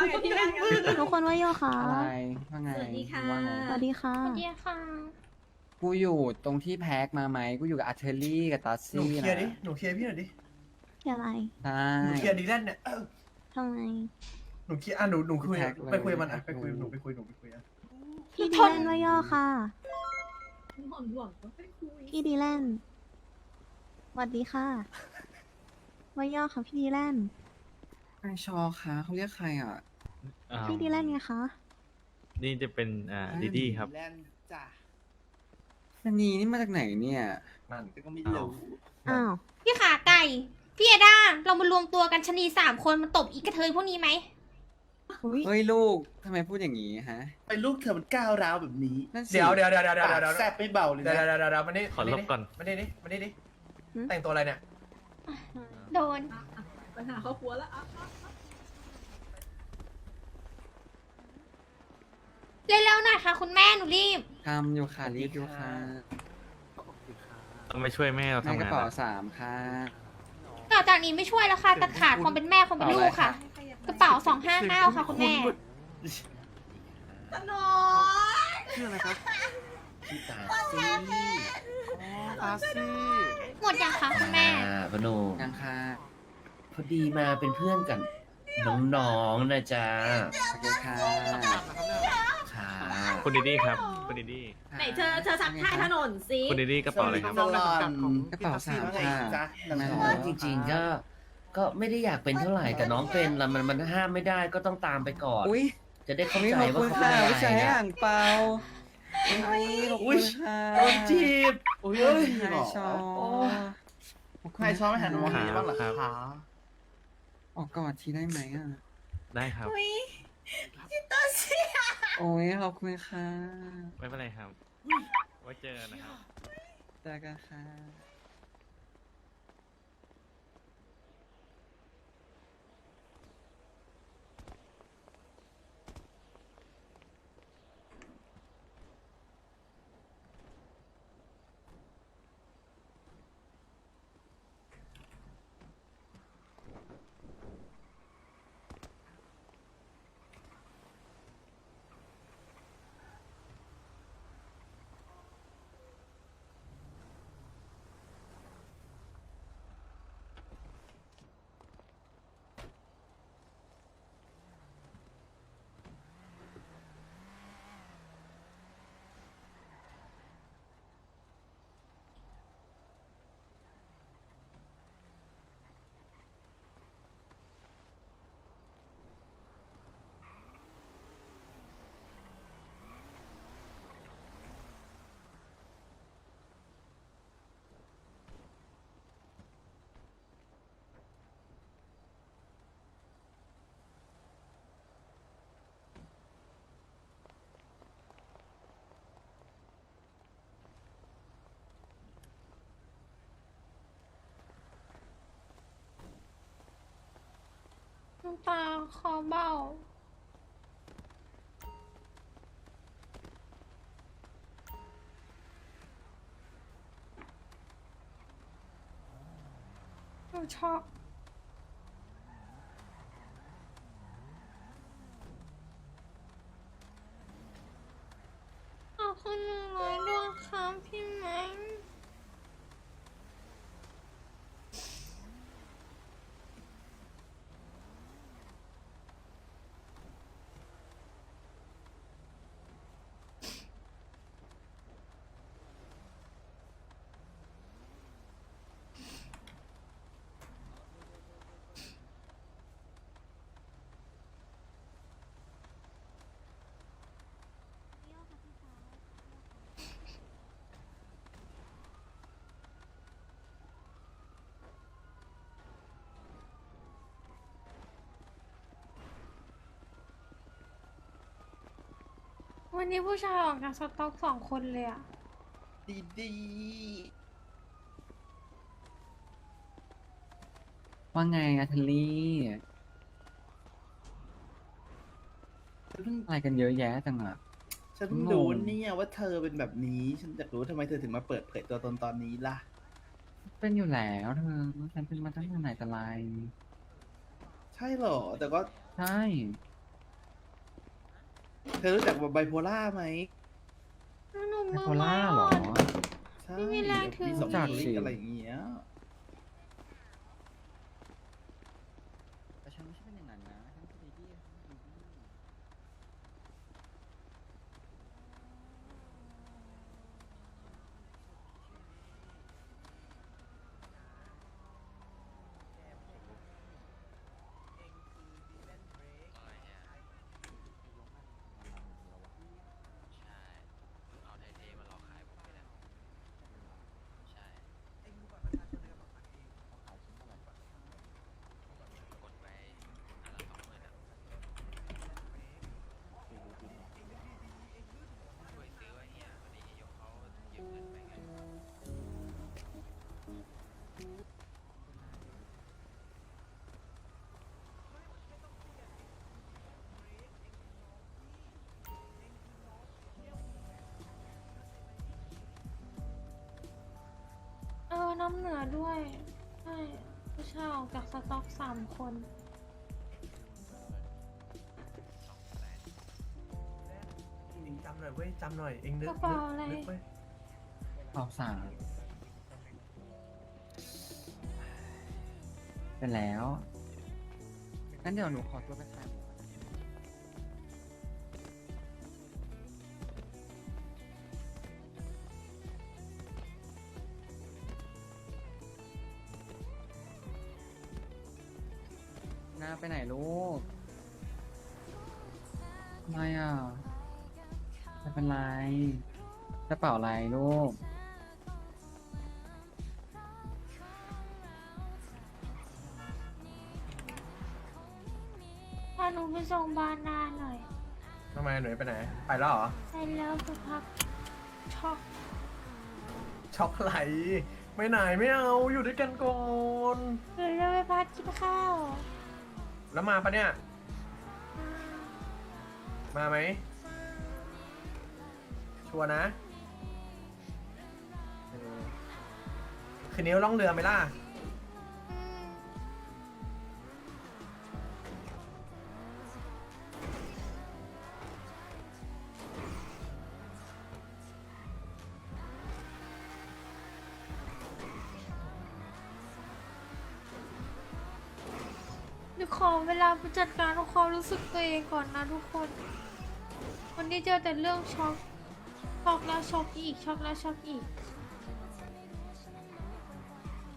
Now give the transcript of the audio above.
ว่าไงพี่แม่กันทุกคนว่าโยคะอะไรว่าไงสวัสดีค่ะ ว่าไงสวัสดีค่ะ สวัสดีค่ะ กูอยู่ตรงที่แพ็กมาไหมกูอยู่กับอาร์เทอรี่กับตัสหนูซี่เคลียร์ดินะหนูเคลียร์พี่หน่อยดิอย่าอะไรใช่หนูเคลียร์ดีแลนเนี่ยเออทำไม หนูเคลียร์อะหนู หนูคุยแท็กเลยไปคุยกับมันอะแท็ไปกคุยดูหนูไปคุย หนูไปคุยอะ พี่ดีทแลนนว่าโยค่ะหอมหวงก็ไม่คุยพี่ดีแลนสวัสดีค่ะว่าโยค่ะพี่ดีแลนไอชอคะเขาเรียกใครอะ อ่าพี่ดีแลนไงคะ นี่จะเป็นอ่าดีดี้ครับ แลนจ้ะชะนีนี่มาจากไหนเนี่ย นั่น แต่ก็ไม่รู้อ้าว พี่ขาไก่ พี่เอด้าเรามารวมตัวกันชะนีสามคนมาตบอีกกระเทยพวกนี้ไหมอุ๊ยเฮ้ยลูกทำไมพูดอย่างนี้ฮะ ไปลูกเธอมันก้าวร้าวแบบนี้นั่นสิเดี๋ยวเดี๋ยวเดี๋ยวเดี๋ยวเดี๋ยวเดี๋ยวปากแซ่บไม่เบาเลยเดี๋ยวนะ เดี๋ยวเดี๋ยวเดี๋ยวมานี่ขอลบก่อน มานี่ดิมานี่ดิแต่งตัวอะไรเนี่ย โดนอะอะปัญหาครอบครัวแล้วอะอะ เร็วๆหน่อยค่ะ คุณแม่หนูรีบ ทำอยู่ค่ะรีบอยู่ค่ะต้องไปช่วยแม่เราในทำกระงานเป๋านะสามค่ะ ต่อจากนี้ไม่ช่วยแล้วค่ะตัดขาดความเป็นแม่ความเป็นลูกค่ะ กระเป๋าสองห้าเก้าค่ะ คุณแม่ตะนอยชื่ออะไรครับชื่อตาซีตาซี่หมดยังคะคุณแม่ อ่าพนมยังค่ะพอดีมาเป็นเพื่อนกันน้องๆนะจ๊ะโอเคค่ะค่ะ คุณดีดี้ครับ คุณดีดี้ ไหนเธอเธอสักท่ายถนนสิคุณดีดี้กระเป๋าอะไรครับสลอนกระเป๋าสามค่ะจ๊ะแม่น้องๆจริงๆก็ก็ไม่ได้อยากเป็นเท่าไหร่แต่น้องเป็นแล้วมันมันห้ามไม่ได้ก็ต้องตามไปก่อน อุ้ยจะได้เข้านี่ใจขอบว่าคุณเขาเป็นค่ะอะไรผู้ชายนะอ่างเปาอุ้ยขอบคุณค่ะโดนจีบอุ้ยเอ้ยไฮชอใครชอบไม่หันมามองครับนี้บ้างเหรอครับคะออกกอดทีได้ไหมอะได้ครับ โอ้ยขอบคุณค่ะไม่เป็นไรครับ ไว้เจอกันนะครับ เจอกันค่ะ น้ำตาคอเบ้า หนูช็อกขอบคุณหนึ่งร้อยดวงครับพี่แม็ก วันนี้ผู้ชายออกจากสต็อกสองคนเลยอะดีดีว่าไงอาร์เทอรี่ฉันเพิ่งอะไรกันเยอะแยะจังอะฉันเพิ่งรู้เนี่ยว่าเธอเป็นแบบนี้ ฉันอยากรู้ทำไมเธอถึงมาเปิดเผยตัวตนตอนนี้ล่ะ เป็นอยู่แล้วเธอฉันเป็นมาตั้งแต่ไหนแต่ไร ใช่เหรอ แต่ก็ ใช่ เธอรู้จักไบโพล่าไหมหนูไบมือโพไม่ล่าอ่เหรออน ใช่ไม่มีแรงถือมีสองจากลิสิกอะไรอย่างเงี้ย เออ น้ำเหนือด้วย ใช่ผู้เช่าออกจากสต็อกสามคนเองจำหน่อยเว้ยจำหน่อยเองนึกกระเป๋าอะไร นึกเว้ยสองสาม เป็นแล้วงั้นเดี๋ยวหนูขอตัวไปใส่หมูก่อนหน้าไปไหนลูกทำไมอะไม่เป็นไรกระเป๋าอะไรลูก หนูไปส่งบานนาหน่อยทำไมหนูไปไหน ไปแล้วเหรอ ไปแล้วสักพักช็อกช็อกไหล ไม่ไหนไม่เอาอยู่ด้วยกันก่อนเดี๋ยวเราไปพักกินข้าวแล้วมาปะเนี่ย มาไหม ชัวร์นะเออคืนนี้ล่องเรือไหมล่ะ ดี๋ยวขอเวลาไปจัดการความรู้สึกตัวเองก่อนนะทุกคน วันนี้เจอแต่เรื่องช็อกช็อกแล้วช็อกอีกช็อกแล้วช็อกอีก